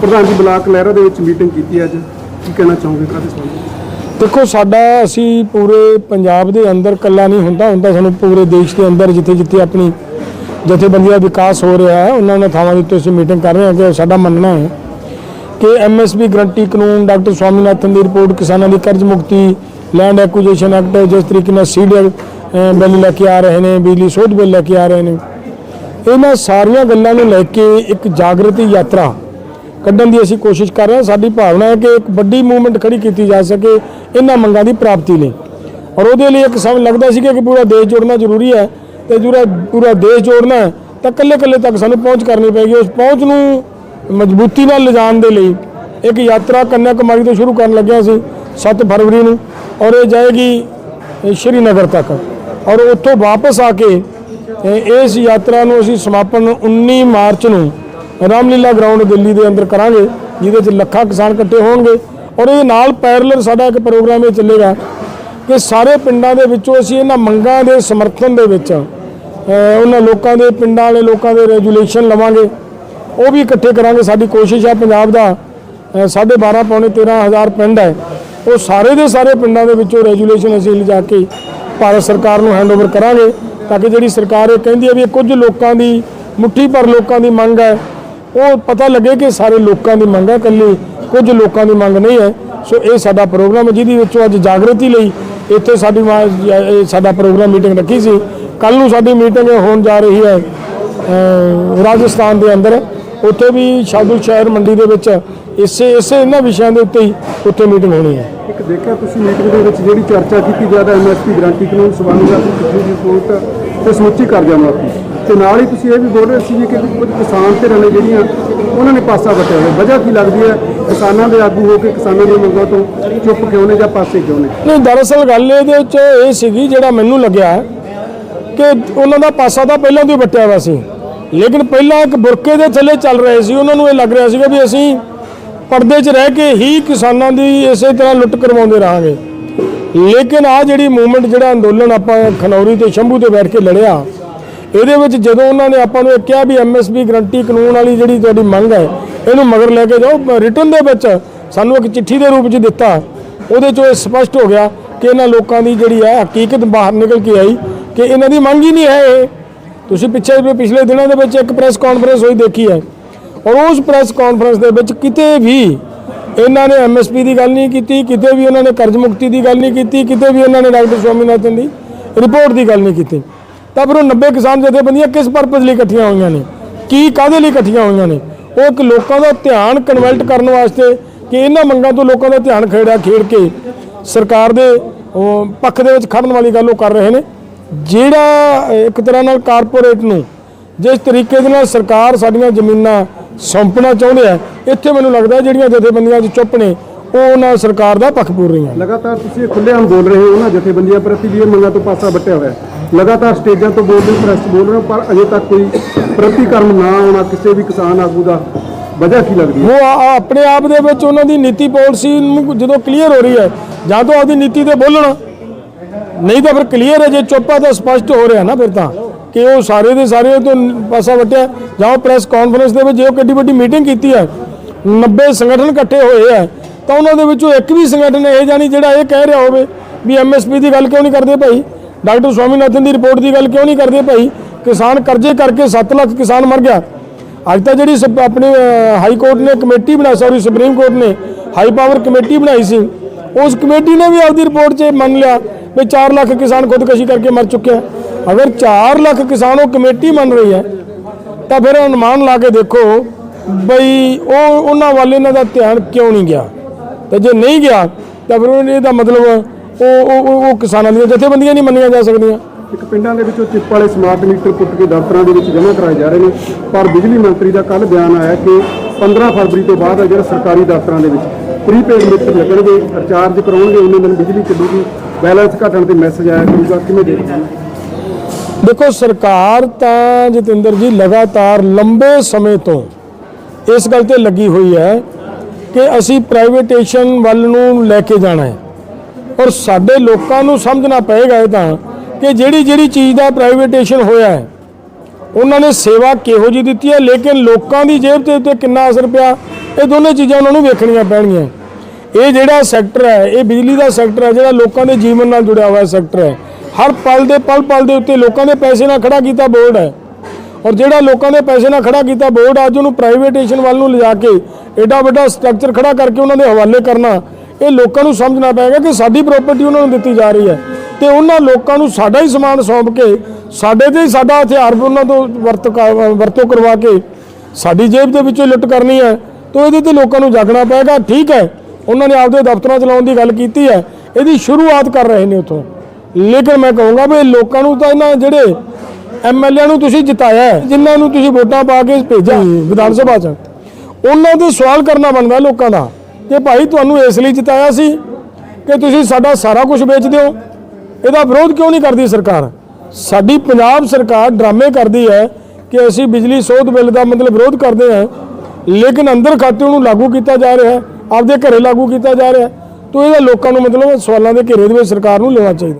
ਪ੍ਰਧਾਨ ਜੀ ਬਲਾਕ ਲਹਿਰਾ ਦੇ ਵਿੱਚ ਮੀਟਿੰਗ ਕੀਤੀ ਅੱਜ। ਕੀ ਕਹਿਣਾ ਚਾਹੋਗੇ ਕਾਹਦੇ ਸੰਬੰਧ ਦੇਖੋ, ਸਾਡਾ ਅਸੀਂ ਪੂਰੇ ਪੰਜਾਬ ਦੇ ਅੰਦਰ ਕੱਲਾ ਨਹੀਂ ਹੁੰਦਾ ਹੁੰਦਾ ਸਾਨੂੰ ਪੂਰੇ ਦੇਸ਼ ਦੇ ਅੰਦਰ ਜਿੱਥੇ ਜਿੱਥੇ ਆਪਣੀ ਜਥੇਬੰਦੀਆਂ ਦਾ ਵਿਕਾਸ ਹੋ ਰਿਹਾ ਹੈ, ਉਹਨਾਂ ਉਹਨਾਂ ਥਾਵਾਂ ਦੇ ਉੱਤੇ ਅਸੀਂ ਮੀਟਿੰਗ ਕਰ ਰਹੇ ਹਾਂ ਕਿ ਸਾਡਾ ਮੰਨਣਾ ਹੈ ਕਿ ਐਮਐਸਪੀ ਗਰੰਟੀ ਕਾਨੂੰਨ ਡਾਕਟਰ ਸਵਾਮੀਨਾਥਨ ਦੀ ਰਿਪੋਰਟ ਕਿਸਾਨਾਂ ਦੀ ਕਰਜ਼ ਮੁਕਤੀ ਲੈਂਡ ਐਕੁਜੀਸ਼ਨ ਐਕਟ ਜਿਸ ਤਰੀਕੇ ਨਾਲ ਸੀਡੀਅਰ ਬਿੱਲ ਲੈ ਕੇ ਆ ਰਹੇ ਨੇ, ਬਿਜਲੀ ਸੋਧ ਬਿੱਲ ਲੈ ਕੇ ਆ ਰਹੇ ਨੇ। ਇਹਨਾਂ ਸਾਰੀਆਂ ਗੱਲਾਂ ਨੂੰ ਲੈ ਕੇ ਇੱਕ ਜਾਗਰਤੀ ਯਾਤਰਾ ਕੱਢਣ ਦੀ ਅਸੀਂ ਕੋਸ਼ਿਸ਼ ਕਰ ਰਹੇ ਹਾਂ। ਸਾਡੀ ਭਾਵਨਾ ਹੈ ਕਿ ਇੱਕ ਵੱਡੀ ਮੂਵਮੈਂਟ ਖੜੀ ਕੀਤੀ ਜਾ ਸਕੇ, ਇਹਨਾਂ ਮੰਗਾਂ ਦੀ ਪ੍ਰਾਪਤੀ ਲਈ। ਔਰ ਉਹਦੇ ਲਈ ਇੱਕ ਸਮਝ ਲੱਗਦਾ ਸੀ ਕਿ ਪੂਰਾ ਦੇਸ਼ ਜੋੜਨਾ ਜ਼ਰੂਰੀ ਹੈ ਤੇ ਜਿਹੜਾ ਪੂਰਾ ਦੇਸ਼ ਜੋੜਨਾ ਹੈ, ਤਾਂ ਕੱਲੇ ਕੱਲੇ ਤੱਕ ਸਾਨੂੰ ਪਹੁੰਚ ਕਰਨੀ ਪਏਗੀ। ਉਸ ਪਹੁੰਚ ਨੂੰ ਮਜ਼ਬੂਤੀ ਨਾਲ ਲਿਜਾਣ ਦੇ ਲਈ ਇੱਕ ਯਾਤਰਾ ਕੰਨਿਆ ਕੁਮਾਰੀ ਤੋਂ ਸ਼ੁਰੂ ਕਰਨ ਲੱਗਿਆ ਸੀ 7 ਫਰਵਰੀ ਨੂੰ, ਔਰ ਇਹ ਜਾਏਗੀ ਸ਼੍ਰੀਨਗਰ ਤੱਕ। ਔਰ ਉੱਥੋਂ ਵਾਪਸ ਆ ਕੇ ਇਸ ਯਾਤਰਾ ਨੂੰ ਅਸੀਂ ਸਮਾਪਨ 19 ਮਾਰਚ ਨੂੰ ਰਾਮਲੀਲਾ ਗਰਾਊਂਡ ਦਿੱਲੀ ਦੇ ਅੰਦਰ ਕਰਾਂਗੇ ਜਿਹਦੇ 'ਚ ਲੱਖਾਂ ਕਿਸਾਨ ਇਕੱਠੇ ਹੋਣਗੇ ਔਰ ਇਹਦੇ ਨਾਲ ਪੈਰਲਲ ਸਾਡਾ ਇੱਕ ਪ੍ਰੋਗਰਾਮ ਇਹ ਚੱਲੇਗਾ ਕਿ ਸਾਰੇ ਪਿੰਡਾਂ ਦੇ ਵਿੱਚੋਂ ਅਸੀਂ ਇਹਨਾਂ ਮੰਗਾਂ ਦੇ ਸਮਰਥਨ ਦੇ ਵਿੱਚ ਉਹਨਾਂ ਲੋਕਾਂ ਦੇ ਪਿੰਡਾਂ ਵਾਲੇ ਲੋਕਾਂ ਦੇ ਰੈਜੂਲੇਸ਼ਨ ਲਵਾਂਗੇ। ਉਹ ਵੀ ਇਕੱਠੇ ਕਰਾਂਗੇ ਸਾਡੀ ਕੋਸ਼ਿਸ਼ ਆ ਪੰਜਾਬ ਦਾ ਅਹ, ਸਾਢੇ 12 ਪੌਣੇ 13000 ਪਿੰਡ ਹੈ। ਉਹ ਸਾਰੇ ਦੇ ਸਾਰੇ ਪਿੰਡਾਂ ਦੇ ਵਿੱਚੋਂ ਰੈਜੂਲੇਸ਼ਨ ਅਸੀਂ ਲਿਜਾ ਕੇ ਭਾਰਤ ਸਰਕਾਰ ਨੂੰ ਹੈਂਡਓਵਰ ਕਰਾਂਗੇ ਤਾਂ ਕਿ ਜਿਹੜੀ ਸਰਕਾਰ ਇਹ ਕਹਿੰਦੀ ਹੈ ਵੀ ਇਹ ਕੁਝ ਲੋਕਾਂ ਦੀ ਮੁੱਠੀ ਭਰ ਲੋਕਾਂ ਦੀ ਮੰਗ ਹੈ ਉਹ ਪਤਾ ਲੱਗੇ ਕਿ ਸਾਰੇ ਲੋਕਾਂ ਦੀ ਮੰਗ ਹੈ ਇਕੱਲੀ, ਕੁਝ ਲੋਕਾਂ ਦੀ ਮੰਗ ਨਹੀਂ ਹੈ। ਸੋ ਇਹ ਸਾਡਾ ਪ੍ਰੋਗਰਾਮ ਹੈ, ਜਿਹਦੇ ਵਿੱਚੋਂ ਅੱਜ ਜਾਗਰਤੀ ਲਈ ਇੱਥੇ ਸਾਡੀ ਸਾਡਾ ਪ੍ਰੋਗਰਾਮ ਮੀਟਿੰਗ ਰੱਖੀ ਸੀ। ਕੱਲ ਨੂੰ ਸਾਡੀ ਮੀਟਿੰਗ ਹੋਣ ਜਾ ਰਹੀ ਹੈ ਰਾਜਸਥਾਨ ਦੇ ਅੰਦਰ। ਉੱਥੇ ਵੀ ਸ਼ਾਦੁਲ ਸ਼ਹਿਰ ਮੰਡੀ ਦੇ ਵਿੱਚ ਇਸੇ ਇਸੇ ਇਹਨਾਂ ਵਿਸ਼ਿਆਂ ਦੇ ਉੱਤੇ ਹੀ ਉੱਥੇ ਮੀਟਿੰਗ ਹੋਣੀ ਹੈ। ਇੱਕ ਦੇਖਿਆ ਤੁਸੀਂ ਮੀਟਿੰਗ ਦੇ ਵਿੱਚ ਜਿਹੜੀ ਚਰਚਾ ਕੀਤੀ, ਜ਼ਿਆਦਾ ਐਮਐਸਪੀ ਗਰੰਟੀ ਕਾਨੂੰਨ ਸਵਾਮੀਨਾਥਨ ਦੀ ਰਿਪੋਰਟ ਤੇ ਸਮੁੱਚੀ ਕਰਜ਼ਾ ਮਾਫੀ ਤੇ ਨਾਲ ਹੀ ਤੁਸੀਂ ਇਹ ਵੀ ਬੋਲ ਰਹੇ ਸੀ ਕਿ ਕੁਝ ਕਿਸਾਨ ਧਿਰਾਂ ਨੇ ਜਿਹੜੀਆਂ, ਉਹਨਾਂ ਨੇ ਪਾਸਾ ਵਟਿਆ ਹੋਇਆ। ਵਜ੍ਹਾ ਕੀ ਲੱਗਦੀ ਹੈ? ਕਿਸਾਨਾਂ ਦੇ ਆਗੂ ਹੋ ਕੇ ਕਿਸਾਨਾਂ ਦੀਆਂ ਮੰਗਾਂ ਤੋਂ ਚੁੱਪ ਕਿਉਂ ਨੇ ਜਾਂ ਪਾਸੇ ਕਿਉਂ ਨੇ? ਨਹੀਂ, ਦਰਅਸਲ ਗੱਲ ਇਹਦੇ ਵਿੱਚ ਇਹ ਸੀਗੀ, ਜਿਹੜਾ ਮੈਨੂੰ ਲੱਗਿਆ, ਕਿ ਉਹਨਾਂ ਦਾ ਪਾਸਾ ਤਾਂ ਪਹਿਲਾਂ ਤੋਂ ਹੀ ਵੱਟਿਆ ਹੋਇਆ ਸੀ। ਲੇਕਿਨ ਪਹਿਲਾਂ ਇੱਕ ਬੁਰਕੇ ਦੇ ਥੱਲੇ ਚੱਲ ਰਹੇ ਸੀ, ਉਹਨਾਂ ਨੂੰ ਇਹ ਲੱਗ ਰਿਹਾ ਸੀਗਾ ਵੀ ਅਸੀਂ ਪਰਦੇ 'ਚ ਰਹਿ ਕੇ ਹੀ ਕਿਸਾਨਾਂ ਦੀ ਇਸੇ ਤਰ੍ਹਾਂ ਲੁੱਟ ਕਰਵਾਉਂਦੇ ਰਹਾਂਗੇ। ਲੇਕਿਨ ਆ ਜਿਹੜੀ ਮੂਵਮੈਂਟ ਜਿਹੜਾ ਅੰਦੋਲਨ ਆਪਾਂ ਖਨੌਰੀ ਤੇ ਸ਼ੰਭੂ ਤੇ ਬੈਠ ਕੇ ਲੜਿਆ, ਇਹਦੇ ਵਿੱਚ ਜਦੋਂ ਉਹਨਾਂ ਨੇ ਆਪਾਂ ਨੂੰ ਇਹ ਕਿਹਾ ਵੀ ਐਮਐਸਪੀ ਗਰੰਟੀ ਕਾਨੂੰਨ ਵਾਲੀ ਜਿਹੜੀ ਤੁਹਾਡੀ ਮੰਗ ਹੈ, ਇਹਨੂੰ ਮਗਰ ਲੈ ਕੇ ਜਾਓ ਰਿਟਰਨ ਦੇ ਵਿੱਚ ਸਾਨੂੰ ਇੱਕ ਚਿੱਠੀ ਦੇ ਰੂਪ 'ਚ ਦਿੱਤਾ। ਉਹਦੇ 'ਚੋਂ ਇਹ ਸਪਸ਼ਟ ਹੋ ਗਿਆ ਕਿ ਇਹਨਾਂ ਲੋਕਾਂ ਦੀ ਜਿਹੜੀ ਹੈ ਹਕੀਕਤ ਬਾਹਰ ਨਿਕਲ ਕੇ ਆਈ ਕਿ ਇਹਨਾਂ ਦੀ ਮੰਗ ਹੀ ਨਹੀਂ ਹੈ ਇਹ। ਤੁਸੀਂ ਪਿੱਛੇ ਵੀ ਪਿਛਲੇ ਦਿਨਾਂ ਦੇ ਵਿੱਚ ਇੱਕ ਪ੍ਰੈਸ ਕਾਨਫਰੰਸ ਹੋਈ ਦੇਖੀ ਹੈ। ਔਰ ਉਸ ਪ੍ਰੈਸ ਕਾਨਫਰੰਸ ਦੇ ਵਿੱਚ ਕਿਤੇ ਵੀ ਇਹਨਾਂ ਨੇ ਐਮਐਸਪੀ ਦੀ ਗੱਲ ਨਹੀਂ ਕੀਤੀ, ਕਿਤੇ ਵੀ ਉਹਨਾਂ ਨੇ ਕਰਜ਼ ਮੁਕਤੀ ਦੀ ਗੱਲ ਨਹੀਂ ਕੀਤੀ, ਕਿਤੇ ਵੀ ਉਹਨਾਂ ਨੇ ਡਾਕਟਰ ਸਵਾਮੀਨਾਥਨ ਦੀ ਰਿਪੋਰਟ ਦੀ ਗੱਲ ਨਹੀਂ ਕੀਤੀ। ਤਾਂ ਫਿਰ ਉਹ 90 ਕਿਸਾਨ ਜਥੇਬੰਦੀਆਂ ਕਿਸ ਪਰਪਸ ਲਈ ਇਕੱਠੀਆਂ ਹੋਈਆਂ ਨੇ? ਕੀ ਕਾਹਦੇ ਲਈ ਇਕੱਠੀਆਂ ਹੋਈਆਂ ਨੇ? ਉਹ ਇੱਕ ਲੋਕਾਂ ਦਾ ਧਿਆਨ ਕਨਵਰਟ ਕਰਨ ਵਾਸਤੇ ਕਿ ਇਹਨਾਂ ਮੰਗਾਂ ਤੋਂ ਲੋਕਾਂ ਦਾ ਧਿਆਨ ਖੇੜਾ ਖੇੜ ਕੇ ਸਰਕਾਰ ਦੇ ਪੱਖ ਦੇ ਵਿੱਚ ਖੜਨ ਵਾਲੀ ਗੱਲ ਉਹ ਕਰ ਰਹੇ ਨੇ। ਜਿਹੜਾ ਇੱਕ ਤਰ੍ਹਾਂ ਨਾਲ ਕਾਰਪੋਰੇਟ ਨੂੰ ਜਿਸ ਤਰੀਕੇ ਦੇ ਨਾਲ ਸਰਕਾਰ ਸਾਡੀਆਂ ਜ਼ਮੀਨਾਂ ਸੌਂਪਣਾ ਚਾਹੁੰਦੇ ਆ ਇੱਥੇ ਮੈਨੂੰ ਲੱਗਦਾ ਜਿਹੜੀਆਂ ਜਥੇਬੰਦੀਆਂ 'ਚ ਚੁੱਪ ਨੇ ਉਹ ਉਹਨਾਂ ਸਰਕਾਰ ਦਾ ਪੱਖ ਪੂਰ ਰਹੀਆਂ ਲਗਾਤਾਰ ਤੁਸੀਂ ਇਹ ਖੁੱਲ੍ਹੇਆਮ ਬੋਲ ਰਹੇ ਹੋ ਉਹਨਾਂ ਜਥੇਬੰਦੀਆਂ ਪ੍ਰਤੀ ਵੀ ਇਹ ਮੰਗਾਂ ਤੋਂ ਪਾਸਾ ਵੱਟਿਆ ਹੋਇਆ ਹੈ। ਲਗਾਤਾਰ ਸਟੇਜਾਂ ਤੋਂ ਬੋਲ ਰਹੇ ਹੋ ਪ੍ਰੈਸ ਬੋਲ ਰਹੇ ਹੋ ਪਰ ਅਜੇ ਤੱਕ ਕੋਈ ਪ੍ਰਤੀਕਰਮ ਨਾ ਆਉਣਾ ਕਿਸੇ ਵੀ ਕਿਸਾਨ ਆਗੂ ਦਾ ਵਜ੍ਹਾ ਕੀ ਲੱਗਦੀ ਹੈ? ਉਹ ਆਪਣੇ ਆਪ ਦੇ ਵਿੱਚ ਉਹਨਾਂ ਦੀ ਨੀਤੀ ਪਾਲਿਸੀ ਨੂੰ ਜਦੋਂ ਕਲੀਅਰ ਹੋ ਰਹੀ ਹੈ ਜਾਂ ਤਾਂ ਆਪਦੀ ਨੀਤੀ ਤੇ ਬੋਲਣ ਨਹੀਂ ਤਾਂ ਫਿਰ ਕਲੀਅਰ ਹੈ ਜੇ ਚੁੱਪਾ ਤਾਂ ਸਪਸ਼ਟ ਹੋ ਰਿਹਾ ਨਾ ਫਿਰ ਤਾਂ। ਕਿ ਉਹ ਸਾਰੇ ਦੇ ਸਾਰੇ ਤੋਂ ਪਾਸਾ ਵਟਿਆ ਜਾਂ ਉਹ ਪ੍ਰੈਸ ਕਾਨਫਰੰਸ ਦੇ ਵਿੱਚ ਜੇ ਉਹ ਕਿੱਡੀ ਵੱਡੀ ਮੀਟਿੰਗ ਕੀਤੀ ਹੈ 90 ਸੰਗਠਨ ਇਕੱਠੇ ਹੋਏ ਆ ਤਾਂ ਉਹਨਾਂ ਦੇ ਵਿੱਚੋਂ ਇੱਕ ਵੀ ਸੰਗਠਨ ਇਹ ਜਾਨੀ ਜਿਹੜਾ ਇਹ ਕਹਿ ਰਿਹਾ ਹੋਵੇ ਵੀ ਐਮਐਸਪੀ ਦੀ ਗੱਲ ਕਿਉਂ ਨਹੀਂ ਕਰਦੇ ਭਾਈ? ਡਾਕਟਰ ਸਵਾਮੀਨਾਥਨ ਦੀ ਰਿਪੋਰਟ ਦੀ ਗੱਲ ਕਿਉਂ ਨਹੀਂ ਕਰਦੇ ਭਾਈ? ਕਿਸਾਨ ਕਰਜ਼ੇ ਕਰਕੇ 7 ਲੱਖ ਕਿਸਾਨ ਮਰ ਗਿਆ। ਅੱਜ ਤਾਂ ਜਿਹੜੀ ਸਭ ਆਪਣੇ ਹਾਈ ਕੋਰਟ ਨੇ ਕਮੇਟੀ ਬਣਾਈ ਸੌਰੀ ਸੁਪਰੀਮ ਕੋਰਟ ਨੇ ਹਾਈ ਪਾਵਰ ਕਮੇਟੀ ਬਣਾਈ ਸੀ। ਉਸ ਕਮੇਟੀ ਨੇ ਵੀ ਆਪਦੀ ਰਿਪੋਰਟ 'ਚ ਮੰਨ ਲਿਆ ਵੀ 4 ਲੱਖ ਕਿਸਾਨ ਖੁਦਕਸ਼ੀ ਕਰਕੇ ਮਰ ਚੁੱਕਿਆ। ਅਗਰ 4 ਲੱਖ ਕਿਸਾਨ ਉਹ ਕਮੇਟੀ ਮੰਨ ਰਹੀ ਹੈ, ਤਾਂ ਫਿਰ ਅਨੁਮਾਨ ਲਾ ਕੇ ਦੇਖੋ ਬਈ ਉਹ ਉਹਨਾਂ ਵੱਲ ਇਹਨਾਂ ਦਾ ਧਿਆਨ ਕਿਉਂ ਨਹੀਂ ਗਿਆ। ਤੇ ਜੇ ਨਹੀਂ ਗਿਆ, ਤਾਂ ਫਿਰ ਉਹਨੇ ਇਹਦਾ ਮਤਲਬ ਉਹ ਉਹ, ਉਹ- ਕਿਸਾਨਾਂ ਦੀਆਂ ਜਥੇਬੰਦੀਆਂ ਨਹੀਂ ਮੰਨੀਆਂ ਜਾ ਸਕਦੀਆਂ। ਇੱਕ ਪਿੰਡਾਂ ਦੇ ਵਿੱਚੋਂ ਚਿੱਪ ਵਾਲੇ ਸਮਾਰਟ ਮੀਟਰ ਪੁੱਟ ਕੇ ਦਫ਼ਤਰਾਂ ਦੇ ਵਿੱਚ ਜਮ੍ਹਾਂ ਕਰਾਏ ਜਾ ਰਹੇ ਨੇ। ਪਰ ਬਿਜਲੀ ਮੰਤਰੀ ਦਾ ਕੱਲ ਬਿਆਨ ਆਇਆ ਕਿ 15 ਫਰਵਰੀ ਤੋਂ ਬਾਅਦ ਆ ਜਿਹੜਾ ਸਰਕਾਰੀ ਦਫ਼ਤਰਾਂ ਦੇ ਵਿੱਚ ਪ੍ਰੀਪੇਡ ਮੀਟਰ ਲੱਗਣਗੇ ਰਿਚਾਰਜ ਕਰਾਉਣਗੇ ਉਹਨਾਂ ਦਿਨ ਬਿਜਲੀ ਚੱਲੂਗੀ, ਬੈਲੈਂਸ ਘਟਣ ਤੇ ਮੈਸੇਜ ਆਇਆ ਕਰੂਗਾ ਕਿਵੇਂ ਦੇਖਦੇ ਦੇਖੋ, ਸਰਕਾਰ ਤਾਂ ਜਤਿੰਦਰ ਜੀ ਲਗਾਤਾਰ ਲੰਬੇ ਸਮੇਂ ਤੋਂ ਇਸ ਗੱਲ ਤੇ ਲੱਗੀ ਹੋਈ ਹੈ ਕਿ ਅਸੀਂ ਪ੍ਰਾਈਵੇਟੇਸ਼ਨ ਵੱਲ ਨੂੰ ਲੈ ਕੇ ਜਾਣਾ ਹੈ। ਔਰ ਸਾਡੇ ਲੋਕਾਂ ਨੂੰ ਸਮਝਣਾ ਪਏਗਾ ਇਹ ਤਾਂ ਕਿ ਜਿਹੜੀ ਜਿਹੜੀ ਚੀਜ਼ ਦਾ ਪ੍ਰਾਈਵੇਟੇਸ਼ਨ ਹੋਇਆ ਹੈ, ਉਹਨਾਂ ਨੇ ਸੇਵਾ ਕਿਹੋ ਜੀ ਦਿੱਤੀ ਹੈ, ਲੇਕਿਨ ਲੋਕਾਂ ਦੀ ਜੇਬ ਤੇ ਉੱਤੇ ਕਿੰਨਾ ਅਸਰ ਪਿਆ, ਇਹ ਦੋਨੇ ਚੀਜ਼ਾਂ ਉਹਨਾਂ ਨੂੰ ਵੇਖਣੀਆਂ ਪੈਣਗੀਆਂ। ਇਹ ਜਿਹੜਾ ਸੈਕਟਰ ਹੈ, ਇਹ ਬਿਜਲੀ ਦਾ ਸੈਕਟਰ ਹੈ, ਜਿਹੜਾ ਲੋਕਾਂ ਦੇ ਜੀਵਨ ਨਾਲ ਜੁੜਿਆ ਹੋਇਆ ਸੈਕਟਰ ਹੈ ਹਰ ਪਲ ਦੇ ਪਲ ਪਲ ਦੇ ਉੱਤੇ ਲੋਕਾਂ ਦੇ ਪੈਸੇ ਨਾਲ ਖੜਾ ਕੀਤਾ ਬੋਰਡ ਹੈ। ਔਰ ਜਿਹੜਾ ਲੋਕਾਂ ਦੇ ਪੈਸੇ ਨਾਲ ਖੜਾ ਕੀਤਾ ਬੋਰਡ, ਅੱਜ ਉਹਨੂੰ ਪ੍ਰਾਈਵੇਟੇਸ਼ਨ ਵੱਲ ਨੂੰ ਲਿਜਾ ਕੇ ਐਡਾ ਵੱਡਾ ਸਟਰਕਚਰ ਖੜਾ ਕਰਕੇ ਉਹਨਾਂ ਦੇ ਹਵਾਲੇ ਕਰਨਾ, ਇਹ ਲੋਕਾਂ ਨੂੰ ਸਮਝਣਾ ਪਏਗਾ ਕਿ ਸਾਡੀ ਪ੍ਰਾਪਰਟੀ ਉਹਨਾਂ ਨੂੰ ਦਿੱਤੀ ਜਾ ਰਹੀ ਹੈ। ਤੇ ਉਹਨਾਂ ਲੋਕਾਂ ਨੂੰ ਸਾਡਾ ਹੀ ਸਮਾਨ ਸੌਂਪ ਕੇ, ਸਾਡੇ ਤੇ ਹੀ ਸਾਡਾ ਹਥਿਆਰ ਉਹਨਾਂ ਤੋਂ ਵਰਤ ਵਰਤੋਂ ਕਰਵਾ ਕੇ ਸਾਡੀ ਜੇਬ ਦੇ ਵਿੱਚੋਂ ਲੁੱਟ ਕਰਨੀ ਹੈ। ਤਾਂ ਇਹਦੇ ਤੇ ਲੋਕਾਂ ਨੂੰ ਜਾਗਣਾ ਪਏਗਾ। ਠੀਕ ਹੈ, ਉਹਨਾਂ ਨੇ ਆਪਦੇ ਦਫ਼ਤਰਾਂ ਚਲਾਉਣ ਦੀ ਗੱਲ ਕੀਤੀ ਹੈ। ਇਹਦੀ ਸ਼ੁਰੂਆਤ ਕਰ ਰਹੇ ਨੇ ਉਥੋਂ। ਲੇਕਿਨ ਮੈਂ ਕਹੂੰਗਾ ਵੀ ਲੋਕਾਂ ਨੂੰ ਤਾਂ ਇਹਨਾਂ ਜਿਹੜੇ ਐਮਐਲਏ ਨੂੰ ਤੁਸੀਂ ਜਿਤਾਇਆ ਜਿਨ੍ਹਾਂ ਨੂੰ ਤੁਸੀਂ ਵੋਟਾਂ ਪਾ ਕੇ ਭੇਜਿਆ ਵਿਧਾਨ ਸਭਾ 'ਚ ਉਹਨਾਂ ਦੇ ਸਵਾਲ ਕਰਨਾ ਬਣਦਾ ਲੋਕਾਂ ਦਾ ਕਿ ਭਾਈ ਤੁਹਾਨੂੰ ਇਸ ਲਈ ਜਿਤਾਇਆ ਸੀ ਕਿ ਤੁਸੀਂ ਸਾਡਾ ਸਾਰਾ ਕੁਝ ਵੇਚ ਦਿਓ? ਇਹਦਾ ਵਿਰੋਧ ਕਿਉਂ ਨਹੀਂ ਕਰਦੀ ਸਰਕਾਰ? ਸਾਡੀ ਪੰਜਾਬ ਸਰਕਾਰ ਡਰਾਮੇ ਕਰਦੀ ਹੈ ਕਿ ਅਸੀਂ ਬਿਜਲੀ ਸੋਧ ਬਿੱਲ ਦਾ ਮਤਲਬ ਵਿਰੋਧ ਕਰਦੇ ਹਾਂ ਲੇਕਿਨ ਅੰਦਰ ਖਾਤੇ ਉਹਨੂੰ ਲਾਗੂ ਕੀਤਾ ਜਾ ਰਿਹਾ ਹੈ ਆਪਦੇ ਘਰੇ ਲਾਗੂ ਕੀਤਾ ਜਾ ਰਿਹਾ ਹੈ। ਤਾਂ ਇਹਦਾ ਲੋਕਾਂ ਨੂੰ ਮਤਲਬ ਸਵਾਲਾਂ ਦੇ ਘੇਰੇ ਦੇ ਵਿੱਚ ਸਰਕਾਰ ਨੂੰ ਲੈਣਾ ਚਾਹੀਦਾ